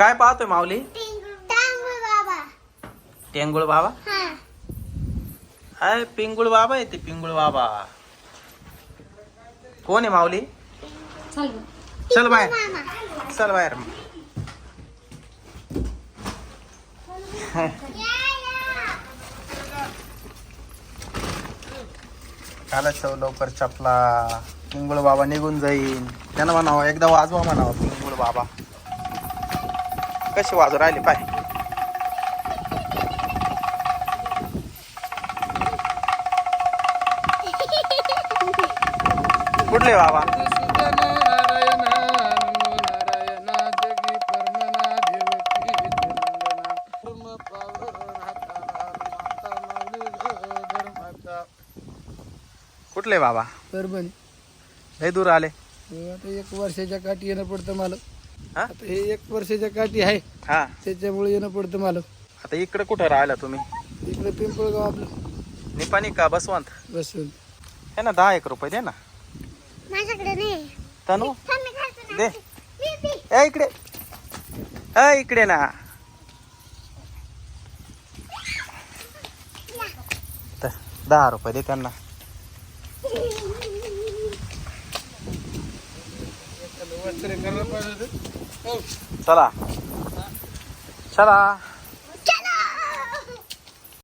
काय पाहतोय माऊली? टेंगुळ बाबा. हा. अय पिंगुळ बाबा आहे ते पिंगुळ बाबा. कोण आहे माऊली? चल. बाहेर. चल बाहेर. काला चव लवकर चपला. पिंगुळ बाबा निघून जाईन. त्यानं म्हणावं एकदा वाजवा म्हणावं पिंगुळ बाबा. कसे वाजू राहिले पाय. कुठले बाबा? कुठले बाबा? परभणी. लय दूर आले. आता एक वर्षाच्या काठी येणं पडतं मला. हा? आता हे एक वर्षाच्या काठी आहे. हा. त्याच्यामुळे येणं पडतं मला आता इकडे कुठं राहिला तुम्ही? इकडे पिंपळगाव आपलं. निपाणी का? बसवंत? बसून हे ना दहा एक रुपये दे ना. माझ्याकडे नाही तनू? थांब मी घालतो ना. दे. मी-. ए इकडे. ए इकडे ना. द- दहा रुपये दे त्यांना. वस्त्र करायला पाहिजे होतं. चला. चला.